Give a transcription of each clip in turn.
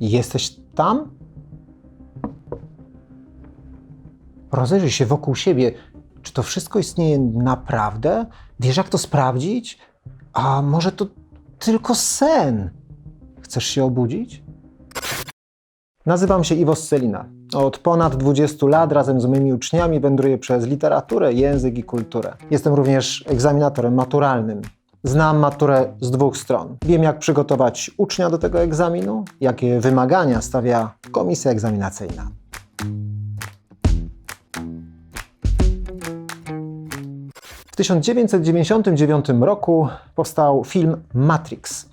Jesteś tam? Rozejrzyj się wokół siebie. Czy to wszystko istnieje naprawdę? Wiesz, jak to sprawdzić? A może to tylko sen? Chcesz się obudzić? Nazywam się Iwo Scelina. Od ponad 20 lat razem z moimi uczniami wędruję przez literaturę, język i kulturę. Jestem również egzaminatorem maturalnym. Znam maturę z dwóch stron. Wiem, jak przygotować ucznia do tego egzaminu, jakie wymagania stawia komisja egzaminacyjna. W 1999 roku powstał film Matrix.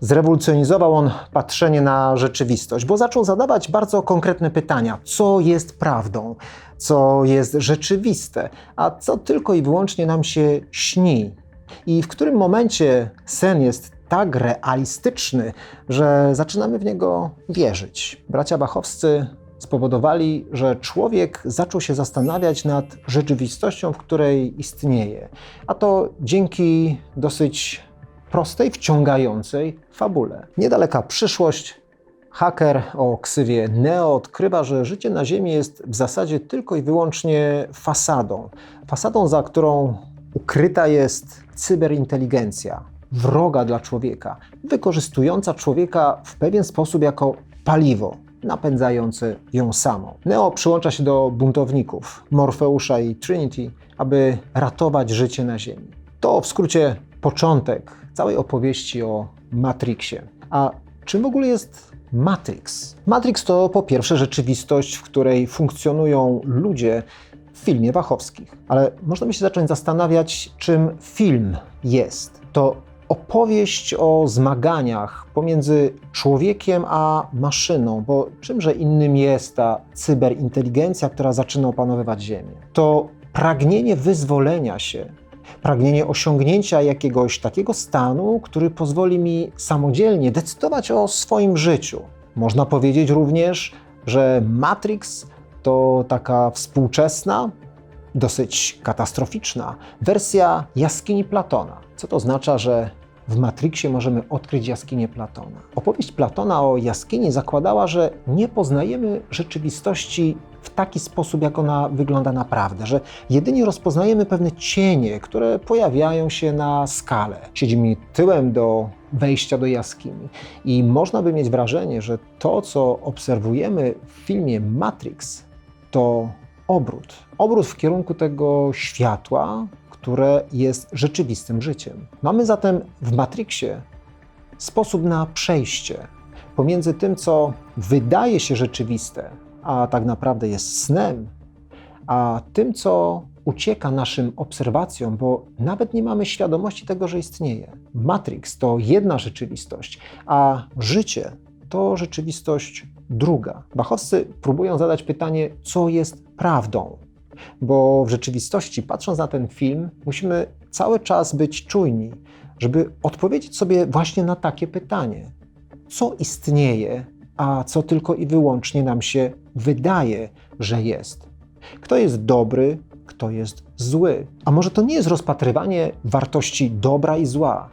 Zrewolucjonizował on patrzenie na rzeczywistość, bo zaczął zadawać bardzo konkretne pytania: co jest prawdą, co jest rzeczywiste, a co tylko i wyłącznie nam się śni. I w którym momencie sen jest tak realistyczny, że zaczynamy w niego wierzyć. Bracia Bachowscy spowodowali, że człowiek zaczął się zastanawiać nad rzeczywistością, w której istnieje. A to dzięki dosyć prostej, wciągającej fabule. Niedaleka przyszłość. Haker o ksywie Neo odkrywa, że życie na Ziemi jest w zasadzie tylko i wyłącznie fasadą. Fasadą, za którą ukryta jest cyberinteligencja, wroga dla człowieka, wykorzystująca człowieka w pewien sposób jako paliwo napędzające ją samą. Neo przyłącza się do buntowników Morfeusza i Trinity, aby ratować życie na Ziemi. To w skrócie początek całej opowieści o Matrixie. A czym w ogóle jest Matrix? Matrix to po pierwsze rzeczywistość, w której funkcjonują ludzie w filmie Wachowskich. Ale można by się zacząć zastanawiać, czym film jest. To opowieść o zmaganiach pomiędzy człowiekiem a maszyną, bo czymże innym jest ta cyberinteligencja, która zaczyna opanowywać Ziemię? To pragnienie wyzwolenia się, pragnienie osiągnięcia jakiegoś takiego stanu, który pozwoli mi samodzielnie decydować o swoim życiu. Można powiedzieć również, że Matrix to taka współczesna, dosyć katastroficzna wersja jaskini Platona. Co to oznacza, że w Matrixie możemy odkryć jaskinię Platona? Opowieść Platona o jaskini zakładała, że nie poznajemy rzeczywistości w taki sposób, jak ona wygląda naprawdę, że jedynie rozpoznajemy pewne cienie, które pojawiają się na skale. Siedzimy tyłem do wejścia do jaskini i można by mieć wrażenie, że to, co obserwujemy w filmie Matrix, to obrót. Obrót w kierunku tego światła, które jest rzeczywistym życiem. Mamy zatem w Matrixie sposób na przejście pomiędzy tym, co wydaje się rzeczywiste, a tak naprawdę jest snem, a tym, co ucieka naszym obserwacjom, bo nawet nie mamy świadomości tego, że istnieje. Matrix to jedna rzeczywistość, a życie to rzeczywistość druga. Bachowscy próbują zadać pytanie, co jest prawdą, bo w rzeczywistości, patrząc na ten film, musimy cały czas być czujni, żeby odpowiedzieć sobie właśnie na takie pytanie: co istnieje, a co tylko i wyłącznie nam się wydaje, że jest? Kto jest dobry, kto jest zły? A może to nie jest rozpatrywanie wartości dobra i zła?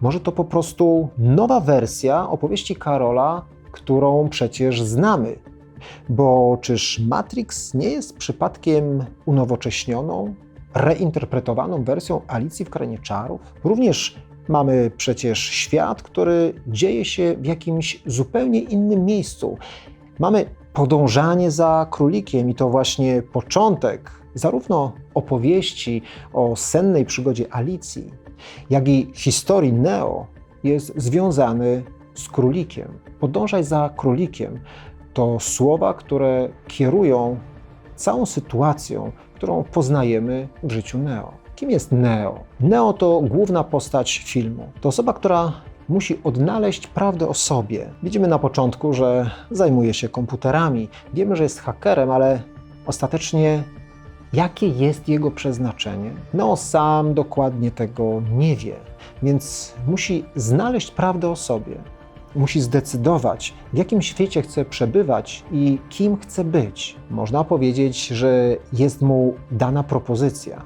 Może to po prostu nowa wersja opowieści Karola, którą przecież znamy. Bo czyż Matrix nie jest przypadkiem unowocześnioną, reinterpretowaną wersją Alicji w Krainie Czarów? Również mamy przecież świat, który dzieje się w jakimś zupełnie innym miejscu. Mamy podążanie za królikiem i to właśnie początek zarówno opowieści o sennej przygodzie Alicji, jak i historii Neo jest związany z królikiem. Podążaj za królikiem to słowa, które kierują całą sytuacją, którą poznajemy w życiu Neo. Kim jest Neo? Neo to główna postać filmu. To osoba, która musi odnaleźć prawdę o sobie. Widzimy na początku, że zajmuje się komputerami. Wiemy, że jest hakerem, ale ostatecznie jakie jest jego przeznaczenie? Neo sam dokładnie tego nie wie, więc musi znaleźć prawdę o sobie. Musi zdecydować, w jakim świecie chce przebywać i kim chce być. Można powiedzieć, że jest mu dana propozycja.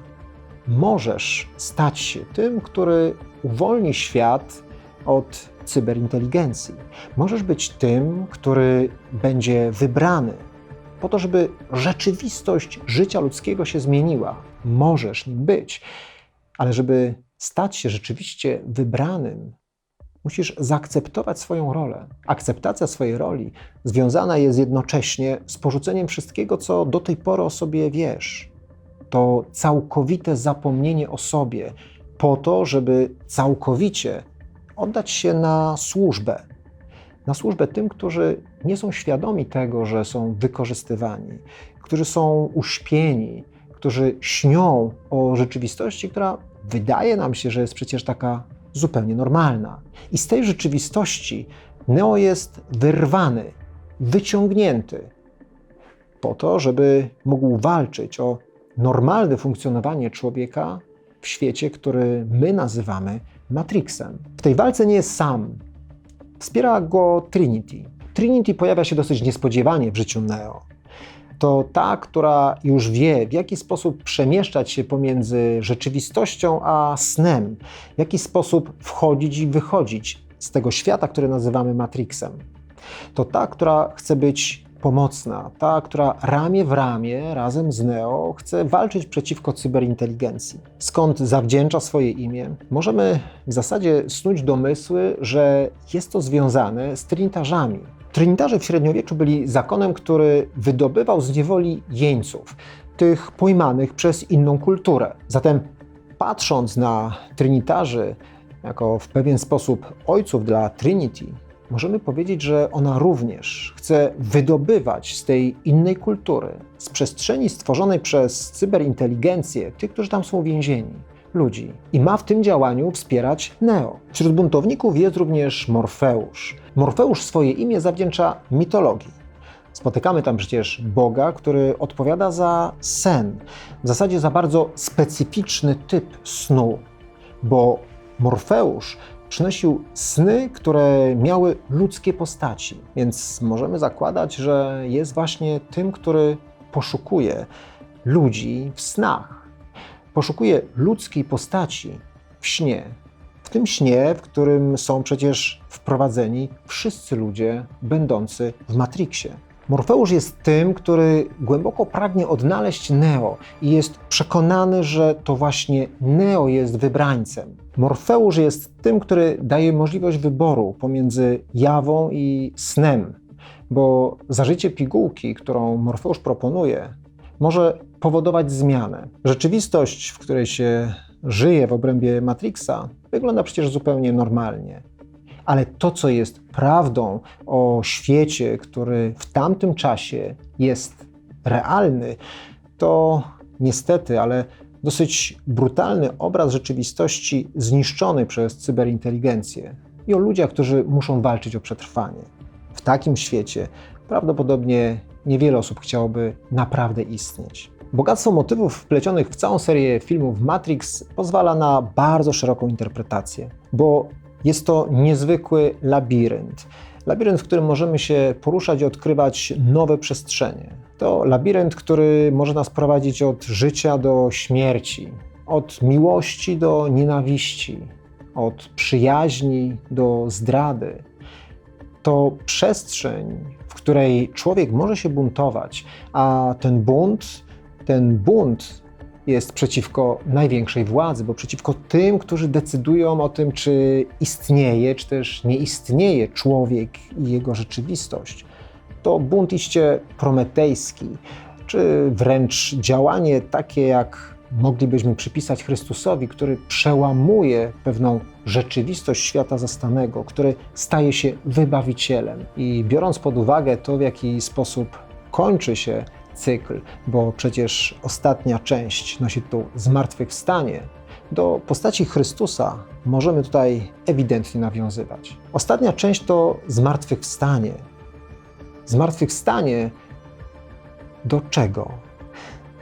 Możesz stać się tym, który uwolni świat od cyberinteligencji. Możesz być tym, który będzie wybrany po to, żeby rzeczywistość życia ludzkiego się zmieniła. Możesz nim być, ale żeby stać się rzeczywiście wybranym, musisz zaakceptować swoją rolę. Akceptacja swojej roli związana jest jednocześnie z porzuceniem wszystkiego, co do tej pory o sobie wiesz. To całkowite zapomnienie o sobie, po to, żeby całkowicie oddać się na służbę. Na służbę tym, którzy nie są świadomi tego, że są wykorzystywani, którzy są uśpieni, którzy śnią o rzeczywistości, która wydaje nam się, że jest przecież taka zupełnie normalna. I z tej rzeczywistości Neo jest wyrwany, wyciągnięty po to, żeby mógł walczyć o normalne funkcjonowanie człowieka w świecie, który my nazywamy Matrixem. W tej walce nie jest sam. Wspiera go Trinity. Trinity pojawia się dosyć niespodziewanie w życiu Neo. To ta, która już wie, w jaki sposób przemieszczać się pomiędzy rzeczywistością a snem, w jaki sposób wchodzić i wychodzić z tego świata, który nazywamy Matrixem. To ta, która chce być pomocna, ta, która ramię w ramię razem z Neo chce walczyć przeciwko cyberinteligencji. Skąd zawdzięcza swoje imię? Możemy w zasadzie snuć domysły, że jest to związane z trinitarzami. Trinitarze w średniowieczu byli zakonem, który wydobywał z niewoli jeńców, tych pojmanych przez inną kulturę. Zatem patrząc na trinitarzy jako w pewien sposób ojców dla Trinity, możemy powiedzieć, że ona również chce wydobywać z tej innej kultury, z przestrzeni stworzonej przez cyberinteligencję, tych, którzy tam są więzieni, ludzi. I ma w tym działaniu wspierać Neo. Wśród buntowników jest również Morfeusz. Morfeusz swoje imię zawdzięcza mitologii. Spotykamy tam przecież Boga, który odpowiada za sen, w zasadzie za bardzo specyficzny typ snu, bo Morfeusz przynosił sny, które miały ludzkie postaci, więc możemy zakładać, że jest właśnie tym, który poszukuje ludzi w snach. Poszukuje ludzkiej postaci w śnie. Tym śnie, w którym są przecież wprowadzeni wszyscy ludzie będący w Matrixie. Morfeusz jest tym, który głęboko pragnie odnaleźć Neo i jest przekonany, że to właśnie Neo jest wybrańcem. Morfeusz jest tym, który daje możliwość wyboru pomiędzy jawą i snem, bo zażycie pigułki, którą Morfeusz proponuje, może powodować zmianę. Rzeczywistość, w której się żyje w obrębie Matrixa, wygląda przecież zupełnie normalnie ale to, co jest prawdą o świecie, który w tamtym czasie jest realny, to niestety, ale dosyć brutalny obraz rzeczywistości zniszczony przez cyberinteligencję i o ludziach, którzy muszą walczyć o przetrwanie. W takim świecie prawdopodobnie niewiele osób chciałoby naprawdę istnieć. Bogactwo motywów wplecionych w całą serię filmów Matrix pozwala na bardzo szeroką interpretację, bo jest to niezwykły labirynt. Labirynt, w którym możemy się poruszać i odkrywać nowe przestrzenie. To labirynt, który może nas prowadzić od życia do śmierci, od miłości do nienawiści, od przyjaźni do zdrady. To przestrzeń, w której człowiek może się buntować, a ten bunt, ten bunt jest przeciwko największej władzy, bo przeciwko tym, którzy decydują o tym, czy istnieje, czy też nie istnieje człowiek i jego rzeczywistość. To bunt iście prometejski, czy wręcz działanie takie, jak moglibyśmy przypisać Chrystusowi, który przełamuje pewną rzeczywistość świata zastanego, który staje się wybawicielem. I biorąc pod uwagę to, w jaki sposób kończy się cykl, bo przecież ostatnia część nosi tu zmartwychwstanie, do postaci Chrystusa możemy tutaj ewidentnie nawiązywać. Ostatnia część to zmartwychwstanie. Zmartwychwstanie do czego?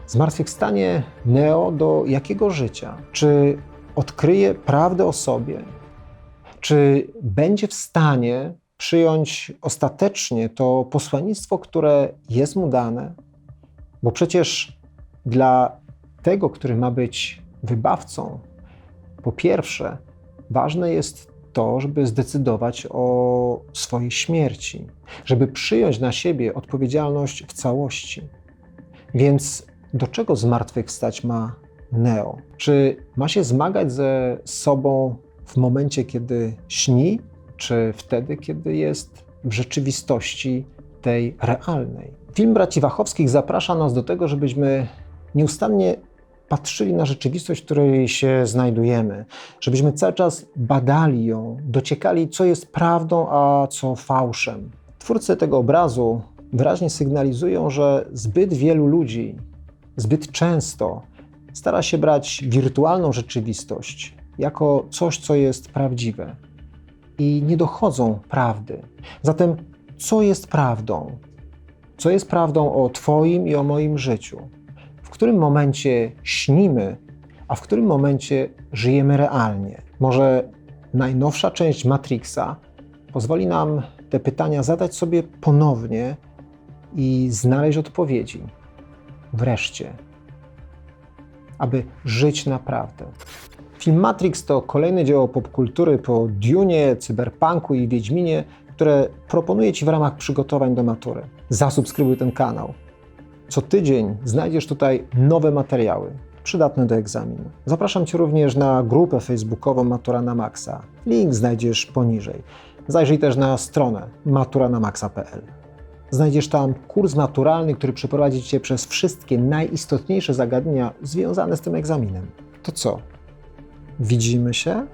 Zmartwychwstanie Neo do jakiego życia? Czy odkryje prawdę o sobie? Czy będzie w stanie przyjąć ostatecznie to posłannictwo, które jest mu dane? Bo przecież dla tego, który ma być wybawcą, po pierwsze, ważne jest to, żeby zdecydować o swojej śmierci, żeby przyjąć na siebie odpowiedzialność w całości. Więc do czego zmartwychwstać ma Neo? Czy ma się zmagać ze sobą w momencie, kiedy śni, czy wtedy, kiedy jest w rzeczywistości tej realnej? Film braci Wachowskich zaprasza nas do tego, żebyśmy nieustannie patrzyli na rzeczywistość, w której się znajdujemy, żebyśmy cały czas badali ją, dociekali, co jest prawdą, a co fałszem. Twórcy tego obrazu wyraźnie sygnalizują, że zbyt wielu ludzi zbyt często stara się brać wirtualną rzeczywistość jako coś, co jest prawdziwe i nie dochodzą prawdy. Zatem, co jest prawdą? Co jest prawdą o Twoim i o moim życiu? W którym momencie śnimy, a w którym momencie żyjemy realnie? Może najnowsza część Matrixa pozwoli nam te pytania zadać sobie ponownie i znaleźć odpowiedzi. Wreszcie, aby żyć naprawdę. Film Matrix to kolejne dzieło popkultury po Dune, Cyberpunku i Wiedźminie, które proponuję Ci w ramach przygotowań do matury. Zasubskrybuj ten kanał. Co tydzień znajdziesz tutaj nowe materiały przydatne do egzaminu. Zapraszam Cię również na grupę facebookową Matura na Maxa. Link znajdziesz poniżej. Zajrzyj też na stronę maturanamaxa.pl. Znajdziesz tam kurs maturalny, który przeprowadzi Cię przez wszystkie najistotniejsze zagadnienia związane z tym egzaminem. To co? Widzimy się?